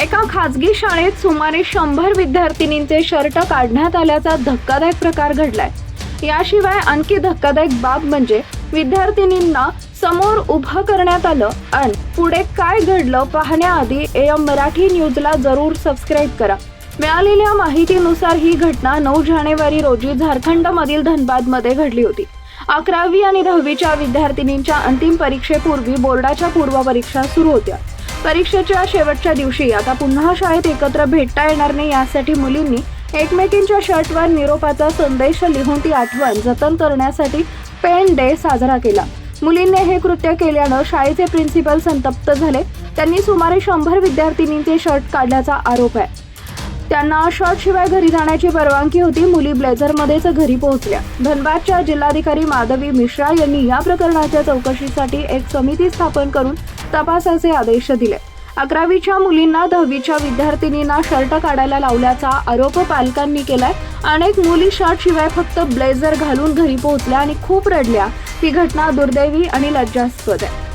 एका खाजगी शाळेत सुमारे शंभर विद्यार्थिनींचे शर्ट काढण्यात आल्याचा धक्कादायक प्रकार घडलाय. याशिवाय आणखी धक्कादायक बाब म्हणजे विद्यार्थिनींना समोर उभं करण्यात आलं आणि पुढे काय घडलं पाहण्याआधी एम मराठी न्यूजला जरूर सबस्क्राईब करा. मिळालेल्या माहितीनुसार ही घटना नऊ जानेवारी रोजी झारखंडमधील धनबादमध्ये घडली होती. अकरावी आणि दहावीच्या विद्यार्थिनींच्या अंतिम परीक्षेपूर्वी बोर्डाच्या पूर्वपरीक्षा सुरू होत्या. परीक्षेच्या शेवटच्या दिवशी आता पुन्हा शाळेत एकत्र भेटता येणार नाही यासाठी मुलींनी एकमेकींच्या शर्टवर निरोपाचा संदेश लिहून ती आठवण जतन करण्यासाठी पेन डे साजरा केला. मुलींनी हे कृत्य केल्यानं शाळेचे प्रिन्सिपल संतप्त झाले. त्यांनी सुमारे शंभर विद्यार्थिनींचे शर्ट काढल्याचा आरोप आहे. त्यांना शर्ट शिवाय घरी जाण्याची परवानगी होती. मुली ब्लेझरमध्येच घरी पोहोचल्या. धनबादच्या जिल्हाधिकारी माधवी मिश्रा यांनी या प्रकरणाच्या चौकशीसाठी एक समिती स्थापन करून तपासाचे आदेश दिले. अकरावीच्या मुलींना दहावीच्या विद्यार्थिनींना शर्ट काढायला लावल्याचा आरोप पालकांनी केलाय. अनेक मुली शर्ट शिवाय फक्त ब्लेझर घालून घरी पोहोचल्या आणि खूप रडल्या. ही घटना दुर्दैवी आणि लज्जास्पद आहे.